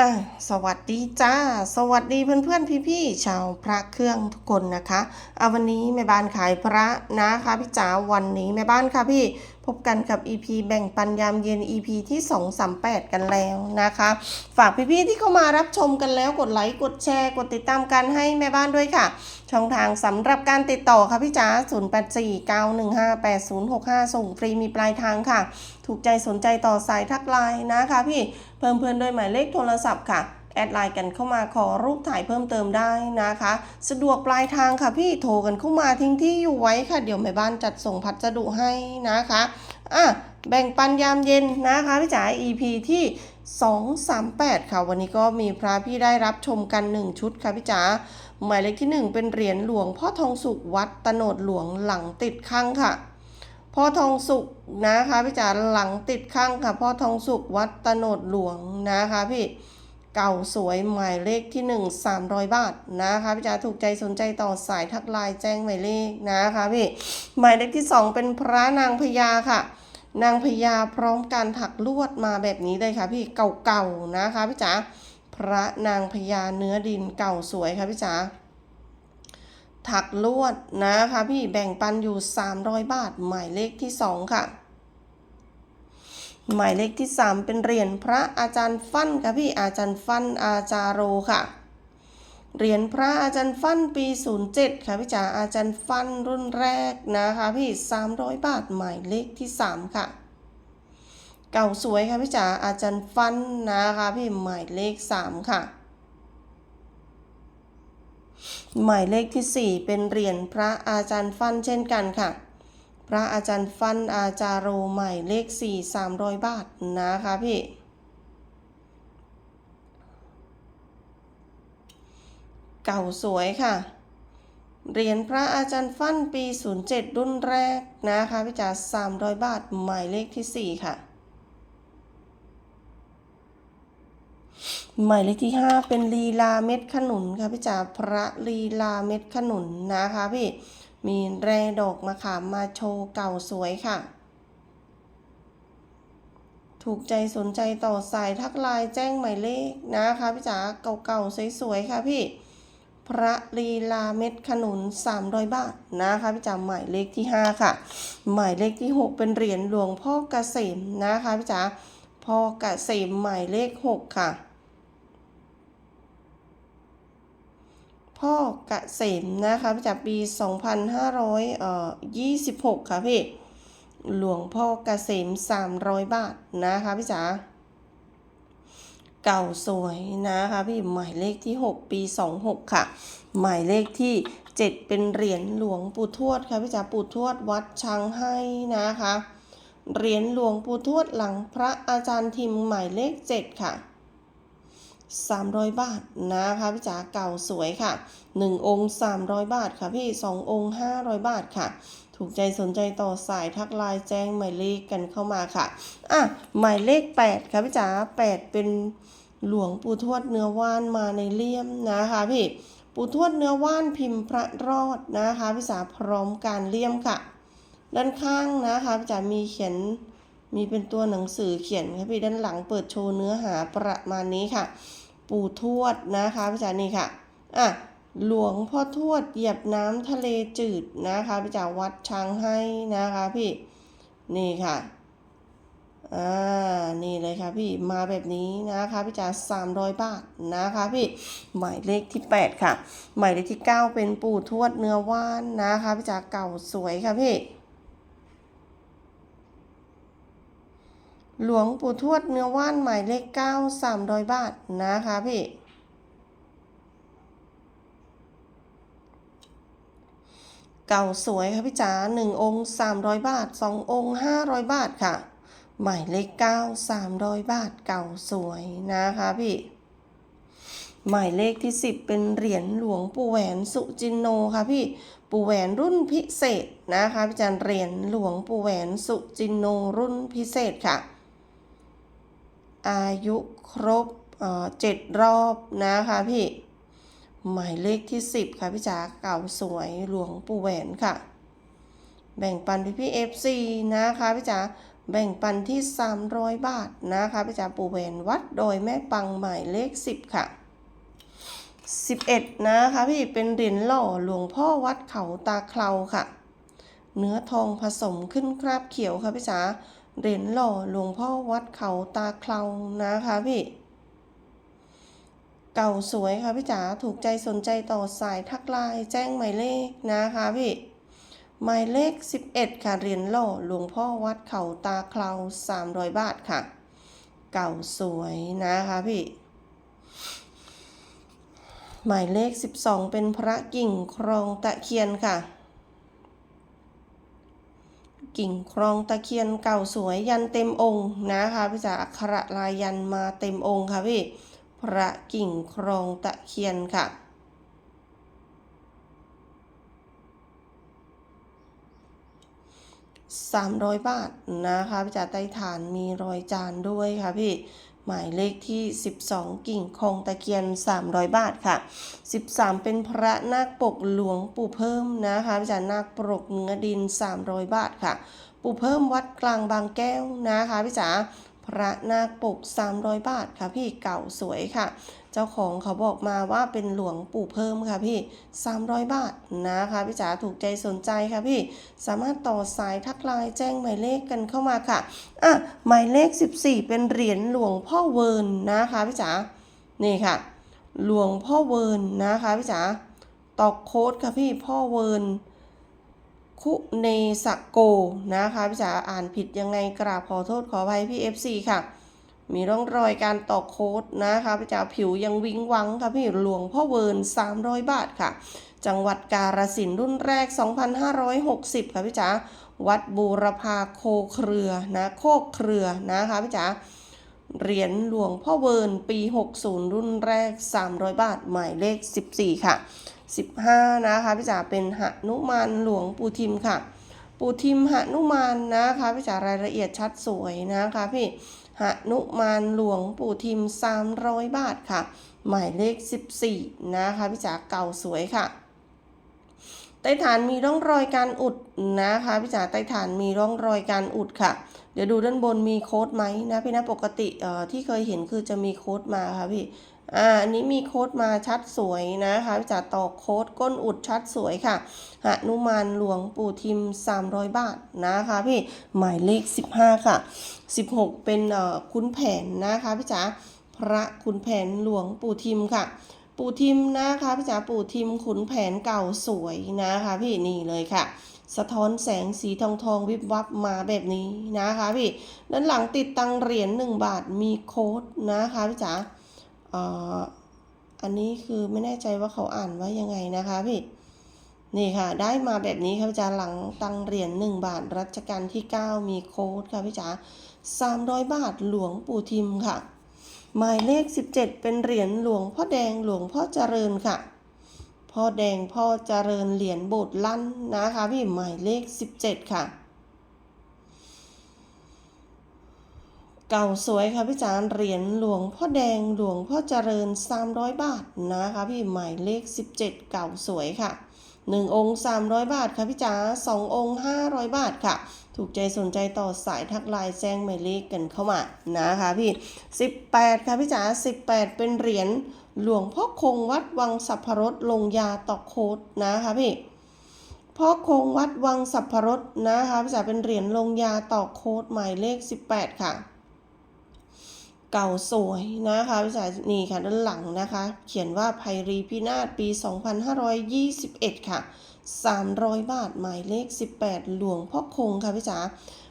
่ะสวัสดีจ้า สวัสดีเพื่อนๆพี่ๆชาวพระเครื่องทุกคนนะคะเอาวันนี้แม่บ้านขายพระนะคะพี่จ๋าวันนี้แม่บ้านค่ะพี่พบกันกับ EP แบ่งปันยามเย็น EP ที่ 238 กันแล้วนะคะ ฝากพี่ๆที่เข้ามารับชมกันแล้วกดไลค์กดแชร์กดติดตามกันให้แม่บ้านด้วยค่ะ ช่องทางสำหรับการติดต่อค่ะพี่จ๋า0849158065 ส่งฟรีมีปลายทางค่ะ ถูกใจสนใจต่อสายทักไลน์นะคะพี่เพิ่มเพื่อนด้วยหมายเลขโทรศัพท์ค่ะ แอดไลน์กันเข้ามาขอรูปถ่ายเพิ่มเติมได้นะคะ สะดวกปลายทางค่ะพี่โทรกันเข้ามาทิ้งที่อยู่ไว้ค่ะ เดี๋ยวแม่บ้านจัดส่งพัสดุให้นะคะอะแบ่งปันยามเย็นนะคะพี่จ๋า EP ที่ 238 ค่ะ วันนี้ก็มีพระพี่ได้รับชมกัน 1 ชุดค่ะพี่จ๋าหมายเลขที่ 1 เป็นเหรียญหลวงพ่อทองสุขวัดตโนดหลวงหลังติดข้างค่ะพ่อทองสุกนะคะพี่จ๋าหลังติดข้างค่ะพ่อทองสุกวัดตโนดหลวงนะคะพี่ เก่าสวยหมายเลขที่ 1 300 บาทนะคะพี่จ๋าถูกใจสนใจต่อสายทักไลน์แจ้งหมายเลขนะคะพี่หมายเลขที่ 2 เป็นพระนางพญาค่ะ นางพญาพร้อมการถักลวดมาแบบนี้เลยค่ะพี่เก่าๆนะคะพี่จ๋าพระนางพญาเนื้อดินเก่าสวยค่ะพี่จ๋าถักลวดนะคะพี่แบ่งปันอยู่ 300 บาทหมายเลขที่ 2 ค่ะ หมายเลขที่ 3 เป็นเหรียญพระอาจารย์ฟั่นค่ะพี่อาจารย์ฟั่นอาจารโรค่ะเหรียญพระอาจารย์ฟั่นปี 07 ค่ะพี่จ๋าอาจารย์ฟั่นรุ่นแรกนะคะพี่ 300 บาทหมายเลขที่ 3 ค่ะ เก่าสวยค่ะพี่จ๋าอาจารย์ฟั่นนะคะพี่หมายเลข 3 ค่ะหมายเลขที่ 4 เป็นเหรียญพระอาจารย์ฟั่นเช่นกันค่ะ พระอาจารย์ฟันอาจารโรใหมายเลข 4 300 บาทนะคะพี่ เก่าสวยค่ะ เหรียญพระอาจารย์ฟันปี 07 รุ่นแรกนะคะพี่จ๋า300 บาทหมายเลขที่ 4 ค่ะ หมายเลขที่ 5 เป็นลีลาเม็ดขนุนค่ะพี่จ๋าพระลีลาเม็ดขนุนนะคะพี่ มีแร่ดอกมะขามมาโชว์เก่าสวยค่ะ ถูกใจสนใจต่อสายทักไลน์แจ้งหมายเลขนะคะพี่จ๋าเก่าๆสวยๆค่ะพี่ พระลีลาเม็ดขนุน 300 บาทนะคะพี่จ๋าหมายเลขที่ 5 ค่ะ หมายเลขที่ 6 เป็นเหรียญหลวงพ่อเกษมนะคะพี่จ๋าพ่อเกษมหมายเลข 6 ค่ะ พ่อเกษมนะคะจากปี 2526 ค่ะพี่ หลวงพ่อเกษม 300 บาทนะคะพี่จ๋า เก่าสวยนะคะพี่หมายเลขที่ 6 ปี 26 ค่ะ หมายเลขที่ 7 เป็นเหรียญหลวงปู่ทวดค่ะพี่จ๋าปู่ทวดวัดช้างให้นะคะ เหรียญหลวงปู่ทวดหลังพระอาจารย์ทิมหมายเลข 7 ค่ะ 300 บาทนะคะพี่จ๋าเก่าสวยค่ะ 1 องค์ 300 บาทค่ะพี่ 2 องค์ 500 บาทค่ะ ถูกใจสนใจต่อสายทักไลน์แจ้งหมายเลขกันเข้ามาค่ะ อะ หมายเลข 8 ค่ะพี่จ๋า8 เป็นหลวงปู่ทวดเนื้อว่านมาในเลี่ยมนะคะพี่ ปู่ทวดเนื้อว่านพิมพ์พระรอดนะคะพี่จ๋าพร้อมการเลี่ยมค่ะ ด้านข้างนะคะพี่จ๋ามีเขียน มีเป็นตัวหนังสือเขียนครับพี่ด้านหลังเปิดโชว์เนื้อหาประมาณนี้ค่ะ ปู่ทวดนะคะพี่จ๋านี่ค่ะอะหลวงพ่อทวดเหยียบน้ำทะเลจืดนะคะพี่จ๋าวัดช้างให้นะคะพี่นี่ค่ะอ่านี่เลยค่ะพี่มาแบบนี้นะคะพี่จ๋า300บาทนะคะพี่หมายเลขที่8ค่ะ หมายเลขที่9เป็นปู่ทวดเนื้อว่านนะคะพี่จ๋าเก่าสวยค่ะพี่ หลวงปู่ทวดเนื้อว่านหมายเลข9 300บาทนะคะพี่เก่าสวยค่ะพี่จ๋า1องค์300บาท2องค์500บาทค่ะ หมายเลข9 300บาทเก่าสวยนะคะพี่หมายเลขที่ 10 เป็นเหรียญหลวงปู่แหวนสุจินโนค่ะพี่ปู่แหวนรุ่นพิเศษนะคะพี่จารย์เหรียญหลวงปู่แหวนสุจินโนรุ่นพิเศษค่ะ อายุครบเอ่อเจ็ดรอบนะคะพี่ หมายเลขที่ 10 ค่ะพี่จ๋าเก่าสวยหลวงปู่แหวนค่ะ แบ่งปันพี่พี่เอฟซีนะคะพี่จ๋าแบ่งปันที่ 300 บาทนะคะพี่จ๋าปู่แหวนวัดโดยแม่ปังหมายเลข 10 ค่ะ 11 นะคะพี่เป็นเหรียญหล่อหลวงพ่อวัดเขาตาเคลาค่ะ เนื้อทองผสมขึ้นคราบเขียวค่ะพี่จ๋า เหรียญหล่อหลวงพ่อวัดเขาตาเคลานะคะพี่เก่าสวยค่ะพี่จ๋าถูกใจสนใจต่อสายทักไลน์แจ้งหมายเลขนะคะพี่หมายเลข 11 ค่ะเหรียญหล่อหลวงพ่อวัดเขาตาเคลา300 บาทค่ะ เก่าสวยนะคะพี่ หมายเลข 12 เป็นพระกิ่งครองตะเคียนค่ะ กิ่งครองตะเคียนเก่าสวยยันเต็มองค์นะคะพี่จ๋าอักขระลายยันมาเต็มองค์ค่ะพี่พระกิ่งครองตะเคียนค่ะสามรอยบาทนะคะพี่จ๋าใต้ฐานมีรอยจานด้วยค่ะพี่ หมายเลขที่ 12 กิ่งคงตะเคียน 300 บาทค่ะ 13 เป็นพระนาคปกหลวงปู่เพิ่มนะคะพี่จ๋านาคปกเนื้อดิน 300 บาทค่ะ ปู่เพิ่มวัดกลางบางแก้วนะคะพี่จ๋า ระนาคปก 300 บาทค่ะพี่เก่าสวยค่ะ เจ้าของเขาบอกมาว่าเป็นหลวงปู่เพิ่มค่ะพี่ 300 บาทนะคะพี่จ๋าถูกใจสนใจค่ะพี่ สามารถต่อสายทักไลน์แจ้งหมายเลขกันเข้ามาค่ะอะหมายเลข 14 เป็นเหรียญหลวงพ่อเวิร์นนะคะพี่จ๋านี่ค่ะ หลวงพ่อเวิร์นนะคะพี่จ๋าตอกโค้ดค่ะพี่พ่อเวิร์น คุเนสโกนะคะพี่จ๋าอ่านผิดยังไงกราบขอโทษขออภัยพี่ FC ค่ะ มีร่องรอยการตอกโค้ดนะคะพี่จ๋าผิวยังวิงวังค่ะพี่หลวงพ่อเวิร์น300 บาทค่ะ จังหวัดกาฬสินธุ์รุ่นแรก 2,560 ค่ะพี่จ๋าวัดบูรพาโคเครือนะโคกเครือนะคะพี่จ๋า เหรียญหลวงพ่อเวิร์นปี 60 รุ่นแรก 300 บาท หมายเลข 14 ค่ะ 15 นะคะพี่จ๋าเป็นหนุมานหลวงปู่ทิมค่ะ ปู่ทิมหนุมานนะคะพี่จ๋ารายละเอียดชัดสวยนะคะพี่หนุมานหลวงปู่ทิม 300 บาทค่ะ หมายเลข 14 นะคะพี่จ๋าเก่าสวยค่ะใต้ฐานมีร่องรอยการอุดนะคะพี่จ๋าใต้ฐานมีร่องรอยการอุดค่ะ เดี๋ยวดูด้านบนมีโค้ดไหมนะพี่นะปกติเอ่อที่เคยเห็นคือจะมีโค้ดมาค่ะพี่อ่าอันนี้มีโค้ดมาชัดสวยนะคะพี่จ๋าต่อโค้ดก้นอุดชัดสวยค่ะหนุมานหลวงปู่ทิม 300 บาทนะคะพี่หมายเลข 15 ค่ะ 16 เป็นเอ่อคุณแผนนะคะพี่จ๋าพระขุนแผนหลวงปู่ทิมค่ะปู่ทิมนะคะพี่จ๋าปู่ทิมขุนแผนเก่าสวยนะคะพี่นี่เลยค่ะ สะท้อนแสงสีทองทองวิบวับมาแบบนี้นะคะพี่ด้านหลังติดตังเหรียญ1บาทมีโค้ดนะคะพี่จ๋าอ่ออันนี้คือไม่แน่ใจว่าเขาอ่านว่ายังไงนะคะพี่นี่ค่ะ ได้มาแบบนี้ค่ะพี่จ๋าหลังตังเหรียญ1บาทรัชกาลที่ 9 มีโค้ดค่ะพี่จ๋า300บาทหลวงปู่ทิมค่ะ หมายเลข 17 เป็นเหรียญหลวงพ่อแดงหลวงพ่อเจริญค่ะ พ่อแดงพ่อเจริญเหรียญโบสถ์ลั่นนะคะพี่หมายเลข 17 ค่ะ เก่าสวยค่ะพี่จานเหรียญหลวงพ่อแดงหลวงพ่อเจริญ 300 บาทนะคะพี่หมายเลข 17 เก่าสวยค่ะ 1 องค์ 300 บาทค่ะพี่จ๋า2องค์ 500 บาทค่ะ ถูกใจสนใจต่อสายทักไลน์แจ้งหมายเลขกันเข้ามานะคะพี่ 18 ค่ะพี่จ๋า18 เป็นเหรียญ หลวงพ่อคงวัดวังสัพพรสลงยาตอกโคดนะคะพี่พ่อคงวัดวังสัพพรสนะคะพี่จ๋าเป็นเหรียญลงยาตอกโคดหมายเลข 18 ค่ะ เก่าสวยนะคะพี่จ๋านี่ค่ะด้านหลังนะคะ เขียนว่าไพรีพินาศปี 2521 ค่ะ 300 บาทหมายเลข 18 หลวงพ่อคงค่ะพี่จ๋า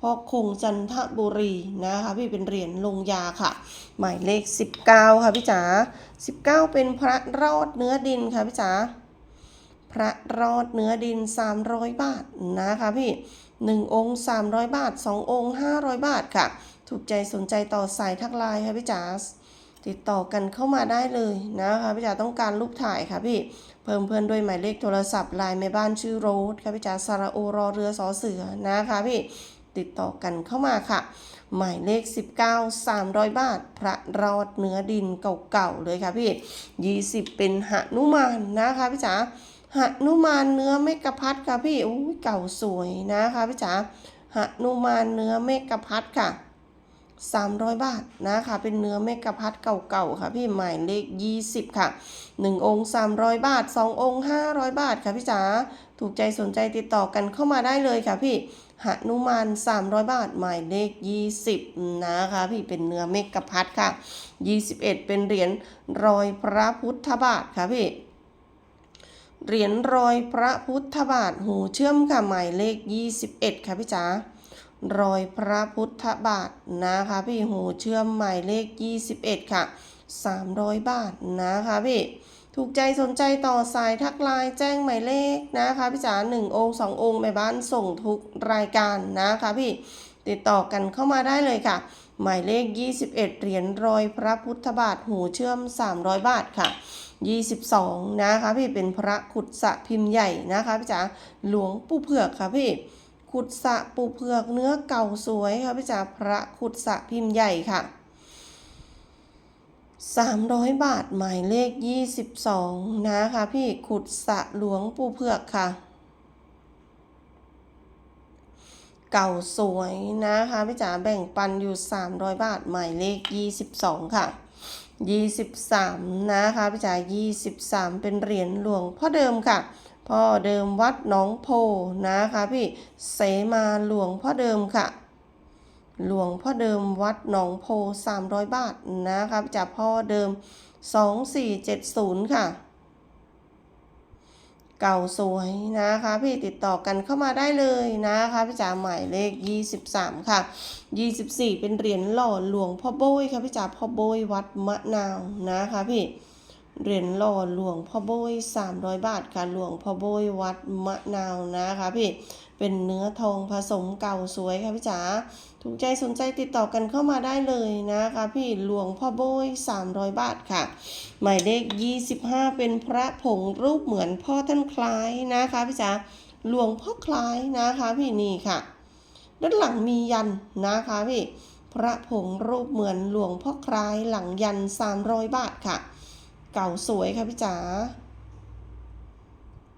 พ่อคงจันทบุรีนะคะพี่เป็นเหรียญลงยาค่ะ หมายเลข 19 ค่ะพี่จ๋า19 เป็นพระรอดเนื้อดินค่ะพี่จ๋าพระรอดเนื้อดิน 300 บาทนะคะพี่1องค์ 300 บาท 2 องค์ 500 บาทค่ะ ถูกใจสนใจต่อสายทักไลน์ค่ะพี่จ๋าติดต่อกันเข้ามาได้เลยนะคะพี่จ๋าต้องการรูปถ่ายค่ะพี่เพิ่มเพื่อนด้วยหมายเลขโทรศัพท์ไลน์แม่บ้านชื่อโรสค่ะพี่จ๋าสระโอรอเรือสอเสือนะคะพี่ ติดต่อกันเข้ามาค่ะ หมายเลข 19 300 บาท พระรอดเนื้อดินเก่าๆเลยค่ะพี่ 20 เป็นหนุมานนะคะพี่จ๋าหนุมานเนื้อไม่กะพัดค่ะพี่โอ้ยเก่าสวยนะคะพี่จ๋าหนุมานเนื้อเมกะพัดค่ะ300 บาทนะคะเป็นเนื้อเมกะพัดเก่าๆค่ะพี่หมายเลข 20 ค่ะ 1 องค์ 300 บาท 2 องค์ 500 บาทค่ะพี่จ๋าถูกใจสนใจติดต่อกันเข้ามาได้เลยค่ะพี่ หนุมาน300 บาท หมายเลข 20 นะคะพี่เป็นเนื้อเมกะพัดค่ะ 21 เป็นเหรียญรอยพระพุทธบาทค่ะพี่เหรียญรอยพระพุทธบาทหูเชื่อมค่ะหมายเลข 21 ค่ะพี่จ๋ารอยพระพุทธบาทนะคะพี่หูเชื่อมหมายเลข 21 ค่ะ 300 บาทนะคะพี่ ถูกใจสนใจต่อสายทักไลน์แจ้งหมายเลขนะคะพี่จ๋า1องค์2องค์แม่บ้านส่งทุกรายการนะคะพี่ติดต่อกันเข้ามาได้เลยค่ะ หมายเลข 21 เหรียญรอยพระพุทธบาทหูเชื่อม 300 บาทค่ะ 22 นะคะพี่เป็นพระขุดสะพิมพ์ใหญ่นะคะพี่จ๋าหลวงปู่เผือกค่ะพี่ขุดสะปูเผือกเนื้อเก่าสวยค่ะพี่จ๋าพระขุดสะพิมพ์ใหญ่ค่ะ 300 บาทหมายเลข 22 นะคะพี่ขุดสะหลวงปูเผือกค่ะ เก่าสวยนะคะพี่จ๋าแบ่งปันอยู่ 300 บาทหมายเลข 22 ค่ะ 23 นะคะพี่จ๋า23 เป็นเหรียญหลวงพ่อเดิมค่ะ พ่อเดิมวัดหนองโพนะคะพี่เสมาหลวงพ่อเดิมค่ะ หลวงพ่อเดิมวัดหนองโพ 300 บาทนะคะพี่จ๋าพ่อเดิม 2470 ค่ะ เก่าสวยนะคะ พี่ติดต่อกันเข้ามาได้เลยนะคะพี่จ๋าหมายเลข 23 ค่ะ 24 เป็นเหรียญหล่อหลวงพ่อโบยค่ะพี่จ๋าพ่อโบยวัดมะนาวนะคะพี่เหรียญหล่อหลวงพ่อโบย300 บาทค่ะหลวงพ่อโบยวัดมะนาวนะคะพี่ เป็นเนื้อทองผสมเก่าสวยค่ะพี่จ๋าถูกใจสนใจติดต่อกันเข้ามาได้เลยนะคะพี่หลวงพ่อโบย 300 บาทค่ะ หมายเลข 25 เป็นพระผงรูปเหมือนพ่อท่านคล้ายนะคะพี่จ๋าหลวงพ่อคล้ายนะคะพี่นี่ค่ะ ด้านหลังมียันนะคะพี่พระผงรูปเหมือนหลวงพ่อคล้ายหลังยัน 300 บาทค่ะ เก่าสวยค่ะพี่จ๋า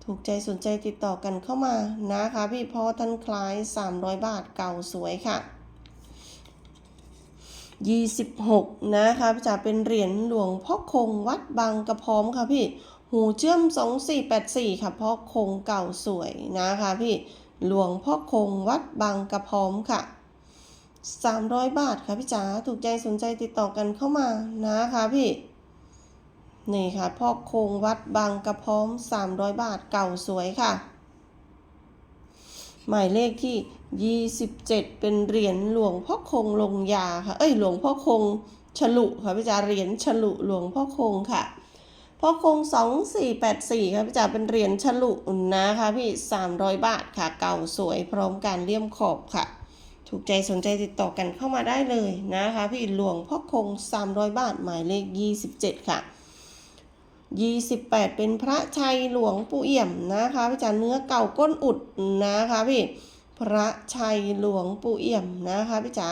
ถูกใจสนใจติดต่อกันเข้ามานะคะพี่พอท่านคล้าย 300 บาทเก่าสวยค่ะ 26 นะคะพี่จ๋าเป็นเหรียญหลวงพ่อคงวัดบางกระพร้อมค่ะพี่ หูเชื่อม 2484 ค่ะพ่อคงเก่าสวยนะคะพี่หลวงพ่อคงวัดบางกระพร้อมค่ะ 300 บาทค่ะพี่จ๋าถูกใจสนใจติดต่อกันเข้ามานะคะพี่ นี่ค่ะพ่อคงวัดบางกระพร้อม 300 บาทเก่าสวยค่ะ หมายเลขที่ 27 เป็นเหรียญหลวงพ่อคงลงยาค่ะ เอ้ยหลวงพ่อคงฉลุค่ะพี่จ๋าเหรียญฉลุหลวงพ่อคงค่ะพ่อคง 2484ค่ะพี่จ๋าเป็นเหรียญฉลุนะคะพี่ 300 บาทค่ะเก่าสวยพร้อมการเลี่ยมขอบค่ะ ถูกใจสนใจติดต่อกันเข้ามาได้เลยนะคะ พี่หลวงพ่อคง 300 บาทหมายเลข 27 ค่ะ 28 เป็นพระชัยหลวงปู่เอี่ยมนะคะพี่จ๋าเนื้อเก่าก้นอุดนะคะพี่พระชัยหลวงปู่เอี่ยมนะคะพี่จ๋า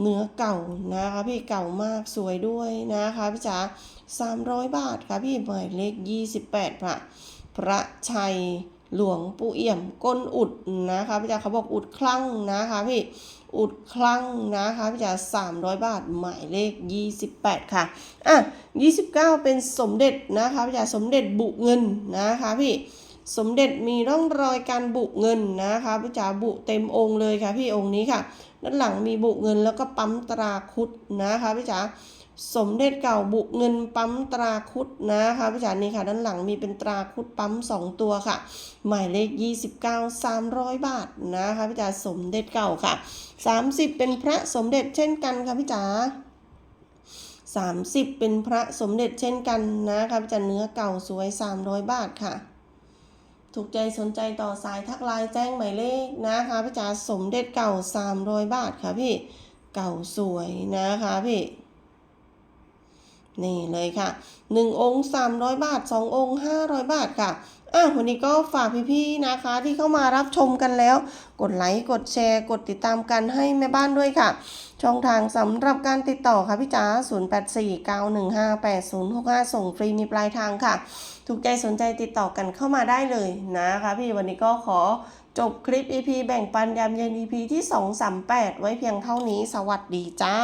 เนื้อเก่านะคะพี่เก่ามากสวยด้วยนะคะพี่จ๋า300 บาทค่ะพี่หมายเลข 28 พระพระชัย หลวงปู่เอี่ยมก้นอุดนะคะพี่จ๋าเขาบอกอุดคลั่งนะคะพี่อุดคลั่งนะคะพี่จ๋า300บาทหมายเลข28ค่ะอะ29เป็นสมเด็จนะคะพี่จ๋าสมเด็จบุเงินนะคะพี่สมเด็จมีร่องรอยการบุเงินนะคะพี่จ๋าบุเต็มองค์เลยค่ะพี่องค์นี้ค่ะ ด้านหลังมีบุเงินแล้วก็ปั๊มตราคุดนะคะพี่จ๋า สมเด็จเก่าบุกเงินปั๊มตราคุดนะคะพี่จ๋านี่ค่ะ ด้านหลังมีเป็นตราคุดปั๊มสองตัวค่ะ หมายเลข 29 300 บาทนะคะพี่จ๋าสมเด็จเก่าค่ะ 30 เป็นพระสมเด็จเช่นกันค่ะพี่จ๋า30เป็นพระสมเด็จเช่นกันนะคะพี่จ๋าเนื้อเก่าสวย 300 บาทค่ะ ถูกใจสนใจต่อสายทักไลน์แจ้งหมายเลขนะคะพี่จ๋าสมเด็จเก่า 300 บาทค่ะพี่เก่าสวยนะคะพี่ นี่เลยค่ะ 1 องค์ 300 บาท 2 องค์ 500 บาทค่ะอะวันนี้ก็ฝากพี่ๆนะคะที่เข้ามารับชมกันแล้ว กดไลค์กดแชร์ กดติดตามกันให้แม่บ้านด้วยค่ะ ช่องทางสำหรับการติดต่อค่ะพี่จ๋า0849158065 ส่งฟรีมีปลายทางค่ะ ถูกใจสนใจติดต่อกันเข้ามาได้เลยนะคะ พี่วันนี้ก็ขอจบคลิป EP แบ่งปันยามเย็น EP ที่ 238 ไว้เพียงเท่านี้สวัสดีจ้า